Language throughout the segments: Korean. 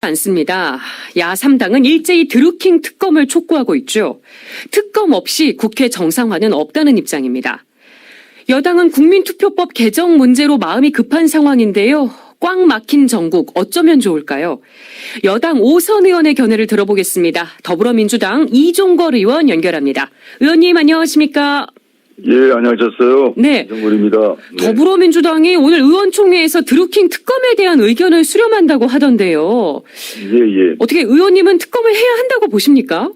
않습니다. 야3당은 일제히 드루킹 특검을 촉구하고 있죠. 특검 없이 국회 정상화는 없다는 입장입니다. 여당은 국민투표법 개정 문제로 마음이 급한 상황인데요. 꽉 막힌 전국 어쩌면 좋을까요? 여당 오선 의원의 견해를 들어보겠습니다. 더불어민주당 이종걸 의원 연결합니다. 의원님 안녕하십니까? 예, 안녕하셨어요. 네. 이정골입니다. 네. 더불어민주당이 오늘 의원총회에서 드루킹 특검에 대한 의견을 수렴한다고 하던데요. 예, 예. 어떻게 의원님은 특검을 해야 한다고 보십니까?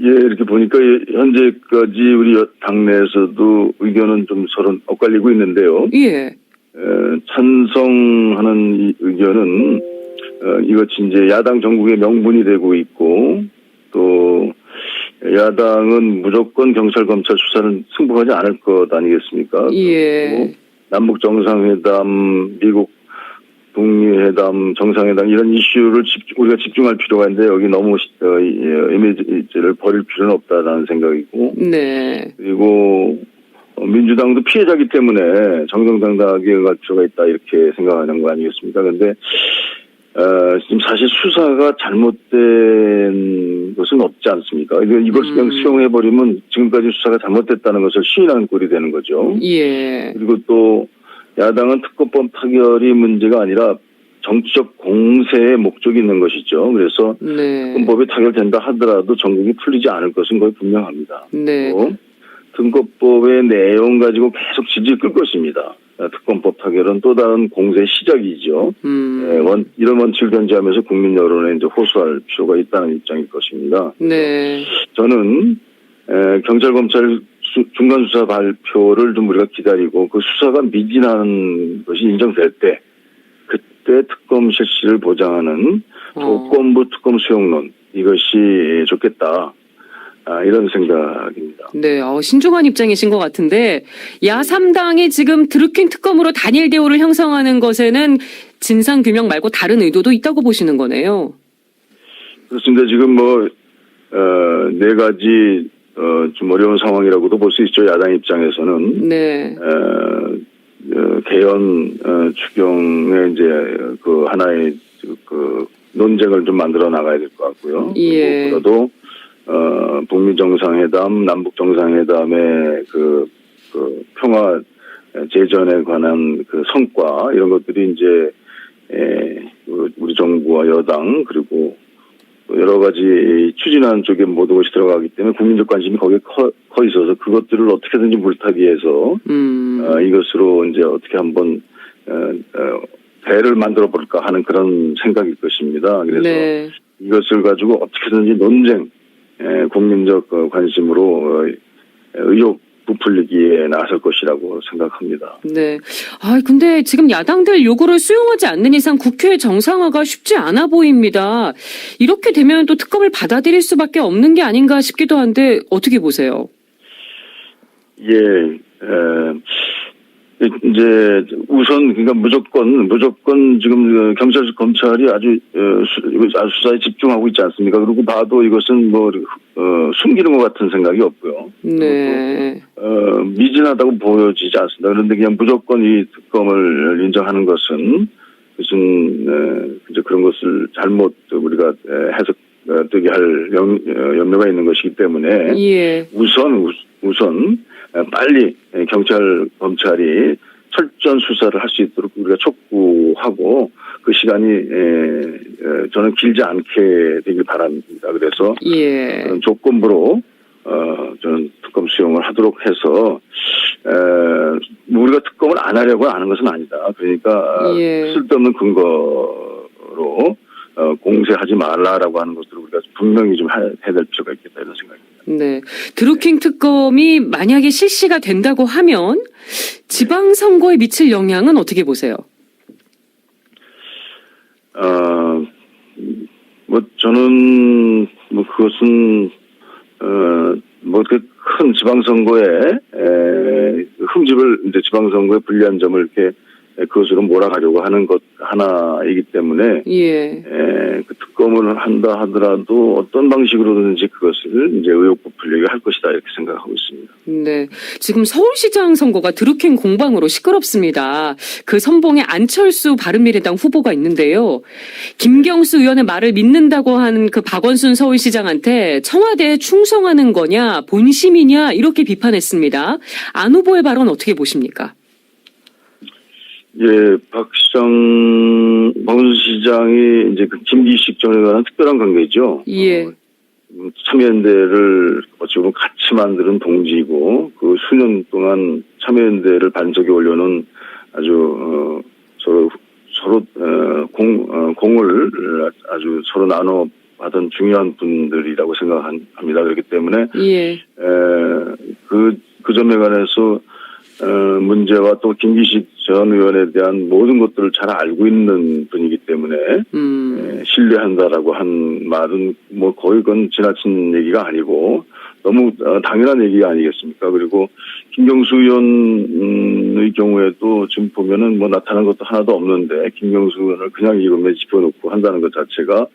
예, 이렇게 보니까 예, 현재까지 우리 여- 당내에서도 의견은 좀 서로 엇갈리고 있는데요. 예. 에, 찬성하는 이 의견은 어, 이것이 이제 야당 정국의 명분이 되고 있고 또 야당은 무조건 경찰 검찰 수사는 승복하지 않을 것 아니겠습니까? 예. 남북 정상회담, 미국 북미 회담, 정상회담 이런 이슈를 집중- 우리가 집중할 필요가 있는데 여기 너무 시- 어, 이, 어, 이미지를 버릴 필요는 없다라는 생각이고 네. 그리고 어, 민주당도 피해자기 때문에 정정당당하게 갈 필요가 있다 이렇게 생각하는 거 아니겠습니까? 근데 어, 지금 사실 수사가 잘못된 것은 없지 않습니까? 이걸 그냥 음. 수용해버리면 지금까지 수사가 잘못됐다는 것을 시인하는 꼴이 되는 거죠. 예. 그리고 또 야당은 특검법 타결이 문제가 아니라 정치적 공세의 목적이 있는 것이죠. 그래서 네. 특검법이 타결된다 하더라도 전국이 풀리지 않을 것은 거의 분명합니다. 네. 특검법의 내용 가지고 계속 지지를 끌 것입니다. 특검법 타결은 또 다른 공세의 시작이죠. 음. 예, 원- 이런 원칙을 견지하면서 국민 여론에 이제 호소할 필요가 있다는 입장일 것입니다. 네. 저는 에, 경찰 검찰 수- 중간 수사 발표를 좀 우리가 기다리고 그 수사가 미진한 것이 인정될 때 그때 특검 실시를 보장하는 어. 조건부 특검 수용론 이것이 좋겠다 아, 이런 생각입니다. 네. 어, 신중한 입장이신 것 같은데 야3당이 지금 드루킹 특검으로 단일 대우를 형성하는 것에는 진상 규명 말고 다른 의도도 있다고 보시는 거네요. 그렇습니다. 지금 뭐, 어, 네 가지, 어, 좀 어려운 상황이라고도 볼 수 있죠. 야당 입장에서는. 네. 어, 어, 개헌, 어, 추경의 이제 그 하나의 그 논쟁을 좀 만들어 나가야 될 것 같고요. 예. 무엇보다도, 어, 북미 정상회담, 남북 정상회담의 그, 그 평화 재전에 관한 그 성과 이런 것들이 이제 에, 그 우리 정부와 여당 그리고 또 여러 가지 추진하는 쪽에 모든 것이 들어가기 때문에 국민적 관심이 거기에 커, 커 있어서 그것들을 어떻게든지 물타기 해서 음. 어, 이것으로 이제 어떻게 한번 어, 어, 배를 만들어 볼까 하는 그런 생각일 것입니다. 그래서 네. 이것을 가지고 어떻게든지 논쟁, 에, 국민적 어, 관심으로 어, 의욕 부풀리기에 나설 것이라고 생각합니다. 네. 아, 근데 지금 야당들 요구를 수용하지 않는 이상 국회 정상화가 쉽지 않아 보입니다. 이렇게 되면 또 특검을 받아들일 수밖에 없는 게 아닌가 싶기도 한데 어떻게 보세요? 예, 에, 이제 우선 그러니까 무조건 무조건 지금 경찰 검찰이 아주 어, 수- 아주 수사에 집중하고 있지 않습니까? 그리고 봐도 이것은 뭐 어, 숨기는 것 같은 생각이 없고요. 네. 어, 미진하다고 보여지지 않습니다. 그런데 그냥 무조건 이 특검을 인정하는 것은 무슨 에, 이제 그런 것을 잘못 우리가 에, 해석되게 할 염, 어, 염려가 있는 것이기 때문에 예. 우선 우- 우선 에, 빨리 에, 경찰 검찰이 철저한 수사를 할 수 있도록 우리가 촉구하고 그 시간이 에, 에, 저는 길지 않게 되길 바랍니다. 그래서 예. 조건부로 어 저는 특검 수용을 하도록 해서 에, 우리가 특검을 안 하려고 하는 것은 아니다. 그러니까 예. 쓸데없는 근거로 어, 공세하지 말라라고 하는 것들을 우리가 분명히 좀 해- 해야 될 필요가 있겠다 이런 생각입니다. 네. 드루킹 특검이 만약에 실시가 된다고 하면 지방선거에 미칠 영향은 어떻게 보세요? 어, 뭐 저는 뭐 그것은 어 뭐 그 큰 지방선거에 에, 흠집을 이제 지방선거에 불리한 점을 이렇게 그것으로 몰아가려고 하는 것 하나이기 때문에 예. 에, 그 특검 특검을 한다 하더라도 어떤 방식으로든지 그것을 이제 의혹 부풀리게 할 것이다 이렇게 생각하고 있습니다. 네. 지금 서울시장 선거가 드루킹 공방으로 시끄럽습니다. 그 선봉에 안철수 바른미래당 후보가 있는데요. 김경수 의원의 말을 믿는다고 하는 그 박원순 서울시장한테 청와대에 충성하는 거냐, 본심이냐, 이렇게 비판했습니다. 안 후보의 발언 어떻게 보십니까? 예, 박 시장, 박원순 시장이 이제 그 김기식 전에 관한 특별한 관계죠. 예. 어, 음, 참여연대를 어찌 보면 같이 만드는 동지이고 그 수년 동안 참여연대를 반석에 올려놓은 아주 어, 서로 서로 어, 공 어, 공을 아주 서로 나눠 받은 중요한 분들이라고 생각합니다. 그렇기 때문에 예. 그, 그 점에 관해서, 어, 문제와 또 김기식 전 의원에 대한 모든 것들을 잘 알고 있는 분이기 때문에, 음. 에, 신뢰한다라고 한 말은 뭐 거의 그건 지나친 얘기가 아니고, 너무 어, 당연한 얘기가 아니겠습니까? 그리고 김경수 의원의 경우에도 지금 보면은 뭐 나타난 것도 하나도 없는데, 김경수 의원을 그냥 이름에 집어넣고 한다는 것 자체가,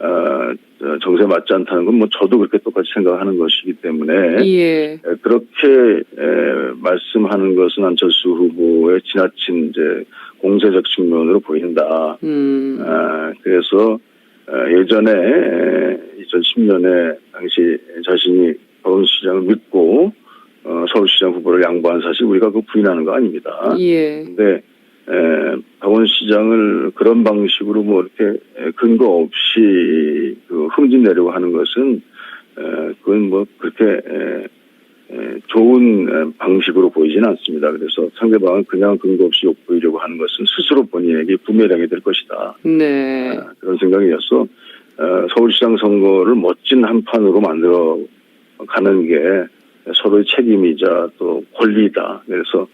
어, 정세 맞지 않다는 건 뭐 저도 그렇게 똑같이 생각하는 것이기 때문에 예. 에, 그렇게 에, 말씀하는 것은 안철수 후보의 지나친 이제 공세적 측면으로 보인다. 음. 아, 그래서 어, 예전에 2010년에 당시 자신이 박원순 시장을 믿고 어, 서울시장 후보를 양보한 사실 우리가 그 부인하는 거 아닙니다. 예. 근데 에, 박원 시장을 그런 방식으로 뭐 이렇게 에, 근거 없이 그 흠집내려고 하는 것은 에, 그건 뭐 그렇게 좋은 에, 방식으로 보이지는 않습니다. 그래서 상대방은 그냥 근거 없이 욕보이려고 하는 것은 스스로 본인에게 부메랑이 될 것이다. 네. 아, 그런 생각이어서 어, 서울시장 선거를 멋진 한 판으로 만들어 가는 게 서로의 책임이자 또 권리다. 그래서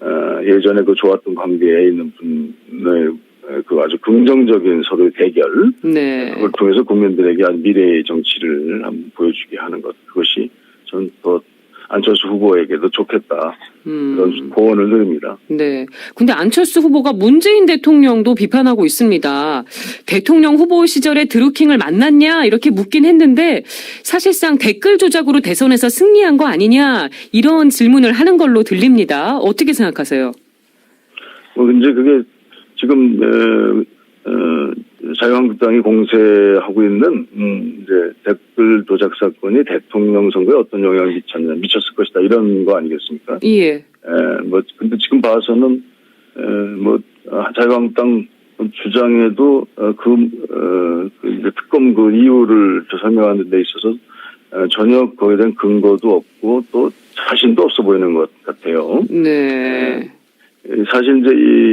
어, 예전에 그 좋았던 관계에 있는 분의 에, 그 아주 긍정적인 서로의 대결 네. 그걸 통해서 국민들에게 한 미래의 정치를 한번 보여주게 하는 것 그것이 저는 더 안철수 후보에게도 좋겠다 그런 음. 고언을 드립니다. 네. 근데 안철수 후보가 문재인 대통령도 비판하고 있습니다. 대통령 후보 시절에 드루킹을 만났냐 이렇게 묻긴 했는데 사실상 댓글 조작으로 대선에서 승리한 거 아니냐 이런 질문을 하는 걸로 들립니다. 어떻게 생각하세요? 뭐 이제 그게 지금 어, 어, 자유한국당이 공세하고 있는 음, 이제 댓글 조작 사건이 대통령 선거에 어떤 영향을 미쳤냐 미쳤을 것이다 이런 거 아니겠습니까? 예. 에, 뭐 근데 지금 봐서는 에, 뭐 아, 자유한국당 주장에도 어, 그, 어, 그 이제 특검 그 이유를 저 설명하는 데 있어서 어, 전혀 거기에 대한 근거도 없고 또 자신도 없어 보이는 것 같아요. 네. 사실 이제 이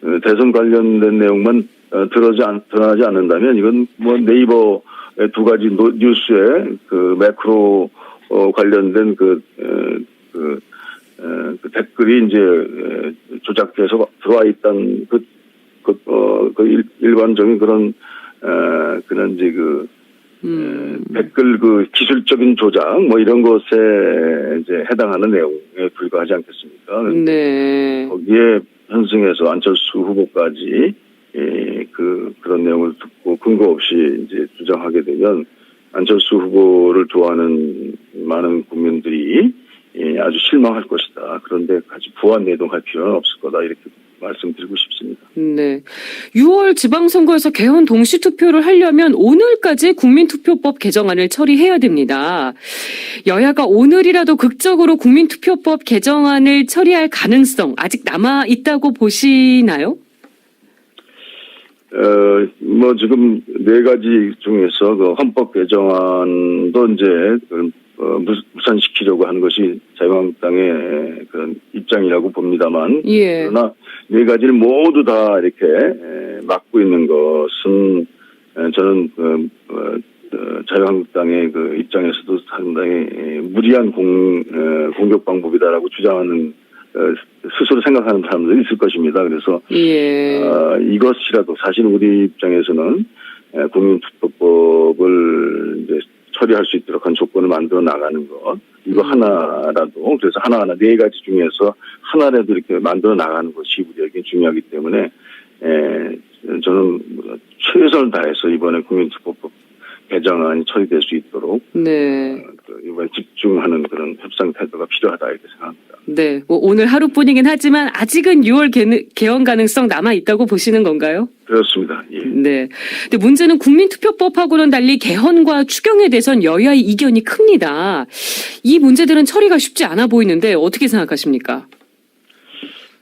그 대선 관련된 내용만 어, 들어지 않, 드러나지 않는다면 이건 뭐 네이버 두 가지 노- 뉴스에 그 매크로 어, 관련된 그, 에, 그, 에, 그 댓글이 이제 에, 조작돼서 들어와 있던 그, 그, 어, 그 일, 일반적인 그런 에, 그런 이제 그 음. 댓글 그 기술적인 조작 뭐 이런 것에 이제 해당하는 내용에 불과하지 않겠습니까? 네. 거기에 현승에서 안철수 후보까지 예, 그 그런 내용을 듣고 근거 없이 이제 주장하게 되면 안철수 후보를 좋아하는 많은 국민들이 예, 아주 실망할 것이다. 그런데 아주 부한 내동할 필요는 없을 거다 이렇게 말씀드리고 싶습니다. 네. 6월 지방선거에서 개헌 동시 투표를 하려면 오늘까지 국민투표법 개정안을 처리해야 됩니다. 여야가 오늘이라도 극적으로 국민투표법 개정안을 처리할 가능성 아직 남아 있다고 보시나요? 어, 뭐 지금 네 가지 중에서 그 헌법 개정안도 이제 그, 어, 무- 무산시키려고 하는 것이 자유한국당의 그런 입장이라고 봅니다만 예. 그러나 네 가지를 모두 다 이렇게 에, 막고 있는 것은 에, 저는 그, 어, 어, 자유한국당의 그 입장에서도 상당히 에, 무리한 공, 에, 공격 방법이다라고 주장하는 어, 스스로 생각하는 사람들이 있을 것입니다. 그래서 예. 어, 이것이라도 사실 우리 입장에서는 에, 국민투표법을 이제 처리할 수 있도록 한 조건을 만들어 나가는 것 이거 음. 하나라도 그래서 하나하나 네 가지 중에서 하나라도 이렇게 만들어 나가는 것이 우리에게 중요하기 때문에 에, 저는 최선을 다해서 이번에 국민투표법 개정안이 처리될 수 있도록 네. 어, 그 이번에 집중하는 그런 협상 태도가 필요하다 이렇게 생각합니다. 네. 뭐 오늘 하루뿐이긴 하지만 아직은 6월 개, 개헌 가능성 남아 있다고 보시는 건가요? 그렇습니다. 예. 네. 근데 문제는 국민투표법하고는 달리 개헌과 추경에 대해선 여야의 이견이 큽니다. 이 문제들은 처리가 쉽지 않아 보이는데 어떻게 생각하십니까?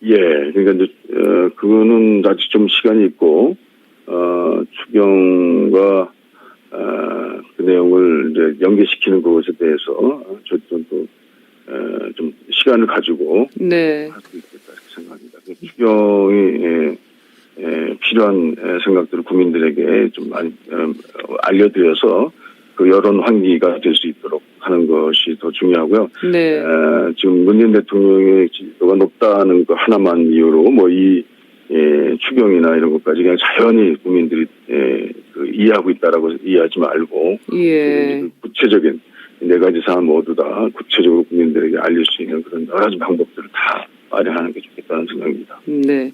예, 그러니까 이제 어, 그거는 아직 좀 시간이 있고 어, 추경과 어, 그 내용을 이제 연계시키는 것에 대해서 어, 또, 어, 좀 시간을 가지고 네. 할수 있겠다 이렇게 생각합니다. 그 추경이 예, 예, 필요한 예, 생각들을 국민들에게 좀 많이 어, 알려드려서 그 여론 환기가 될 수 있도록 하는 것이 더 중요하고요. 네. 에, 지금 문재인 대통령의 지지도가 높다는 거 하나만 이유로 뭐이 추경이나 이런 것까지 그냥 자연히 국민들이 에, 그 이해하고 있다라고 이해하지 말고 예. 그 구체적인 네 가지 사안 모두 다 구체적으로 국민들에게 알릴 수 있는 그런 여러 가지 방법들을 다 마련하는 게 좋겠다는 생각입니다. 네.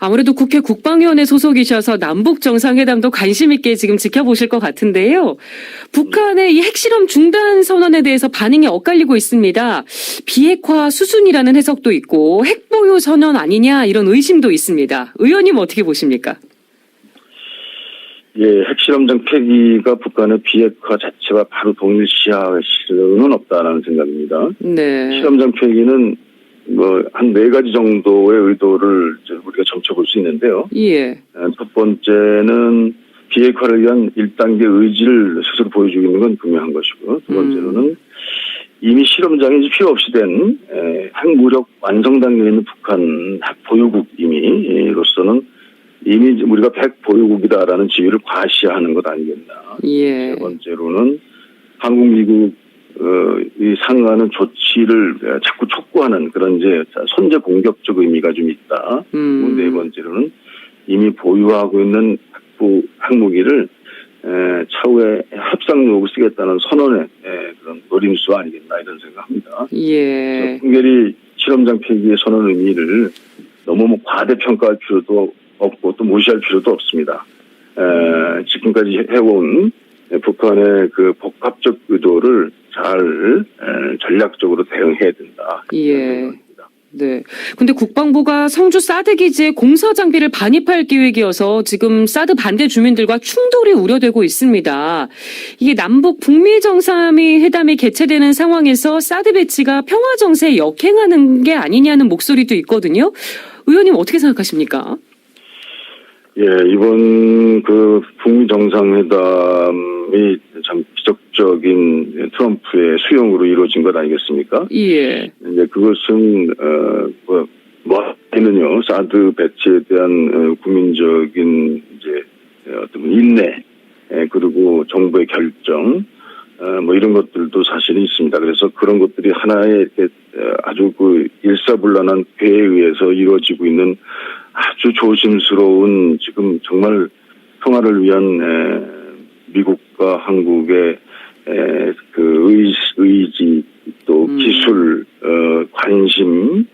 아무래도 국회 국방위원회 소속이셔서 남북 정상회담도 관심 있게 지금 지켜보실 것 같은데요. 북한의 이 핵실험 중단 선언에 대해서 반응이 엇갈리고 있습니다. 비핵화 수순이라는 해석도 있고 핵보유 선언 아니냐 이런 의심도 있습니다. 의원님 어떻게 보십니까? 예, 핵실험장 폐기가 북한의 비핵화 자체와 바로 동일시할 실효는 없다라는 생각입니다. 네. 실험장 폐기는 뭐 한 네 가지 정도의 의도를 우리가 점쳐볼 수 있는데요. 예. 어, 첫 번째는 비핵화를 위한 1단계 의지를 스스로 보여주고 있는 건 분명한 것이고 두 번째로는 이미 실험장이 필요 없이 된 에, 핵무력 완성 단계에 있는 북한 핵 보유국임이로서는 이미 우리가 핵 보유국이다라는 지위를 과시하는 것 아니겠나. 예. 세 번째로는 한국 미국 어, 이 상응하는 조치를 에, 자꾸 촉구하는 그런 이제 선제 공격적 의미가 좀 있다. 그리고 네 음. 번째로는 이미 보유하고 있는 핵부 핵무기를 에, 차후에 협상 요구 쓰겠다는 선언의 에, 그런 노림수 아니겠나 이런 생각합니다. 예. 특별히 실험장 폐기의 선언 의미를 너무 뭐 과대평가할 필요도 없고 또 무시할 필요도 없습니다. 에, 지금까지 해온 북한의 그 복합적 의도를 잘 에, 전략적으로 대응해야 된다. 예. 네. 근데 국방부가 성주 사드 기지에 공사 장비를 반입할 계획이어서 지금 사드 반대 주민들과 충돌이 우려되고 있습니다. 이게 남북 북미 정상회 회담이 개최되는 상황에서 사드 배치가 평화 정세에 역행하는 게 아니냐는 목소리도 있거든요. 의원님 어떻게 생각하십니까? 예, 이번 그 북미 정상회담이 참 기적적인 트럼프의 수용으로 이루어진 것 아니겠습니까? 예. 이제 그것은 어 뭐 뭐는요 사드 배치에 대한 어, 국민적인 이제 어떤 인내 예, 그리고 정부의 결정 어, 뭐 이런 것들도 사실은 있습니다. 그래서 그런 것들이 하나의 어, 아주 그 일사불란한 궤에 의해서 이루어지고 있는 아주 조심스러운 지금 정말 평화를 위한 에, 미국과 한국의 에, 그 의, 의지 또 음. 기술 어, 관심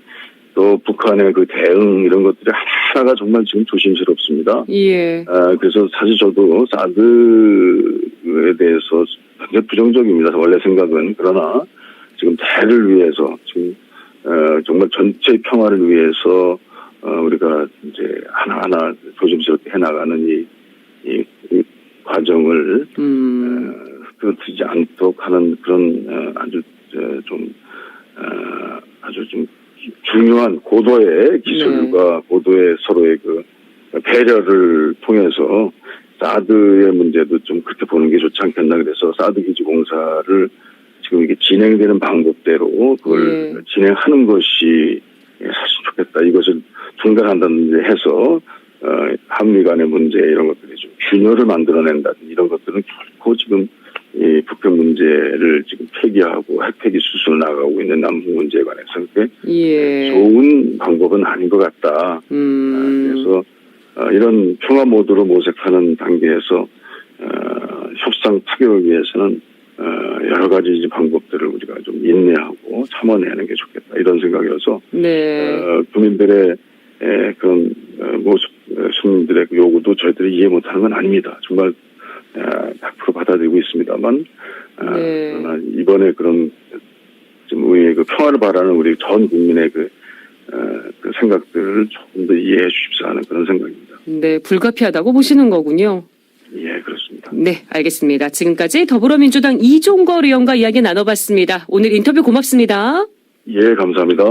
또 북한의 그 대응 이런 것들이 하나하나가 정말 지금 조심스럽습니다. 예. 아, 그래서 사실 저도 사드에 대해서 굉장히 부정적입니다. 원래 생각은. 그러나 지금 대를 위해서 지금 어, 정말 전체 평화를 위해서 어, 우리가 이제 하나하나 조심스럽게 해나가는 이, 이, 이 과정을 음. 어, 흩어지지 않도록 하는 그런 어, 아주 어, 좀 어, 아주 좀 중요한 고도의 기술과 고도의 서로의 그 배려를 통해서 사드의 문제도 좀 그렇게 보는 게 좋지 않겠나 그래서 사드 기지 공사를 지금 이게 진행되는 방법대로 그걸 네. 진행하는 것이 사실 좋겠다. 이것을 중단한다든지 해서 어, 한미 간의 문제 이런 것들이 좀 균열을 만들어낸다든지 이런 것들은 결코 지금 이 북핵 문제를 지금 폐기하고 핵 폐기 수순을 나가고 있는 남북 문제에 관해서 그렇게 예. 좋은 방법은 아닌 것 같다. 음. 아, 그래서 어, 이런 평화 모드로 모색하는 단계에서 어, 협상 타결을 위해서는 어, 여러 가지 방법들을 우리가 좀 인내하고 참아내는 게 좋겠다 이런 생각이어서 네. 어, 국민들의 에, 그런 어, 모습 어, 국민들의 그 요구도 저희들이 이해 못하는 건 아닙니다. 정말 아, 100% 받아들이고 있습니다만 아, 네. 이번에 그런 좀 우리의 그 평화를 바라는 우리 전 국민의 그, 어, 그 생각들을 조금 더 이해해 주십사 하는 그런 생각입니다. 네, 불가피하다고 보시는 거군요. 예, 그렇습니다. 네, 알겠습니다. 지금까지 더불어민주당 이종걸 의원과 이야기 나눠봤습니다. 오늘 인터뷰 고맙습니다. 예, 감사합니다.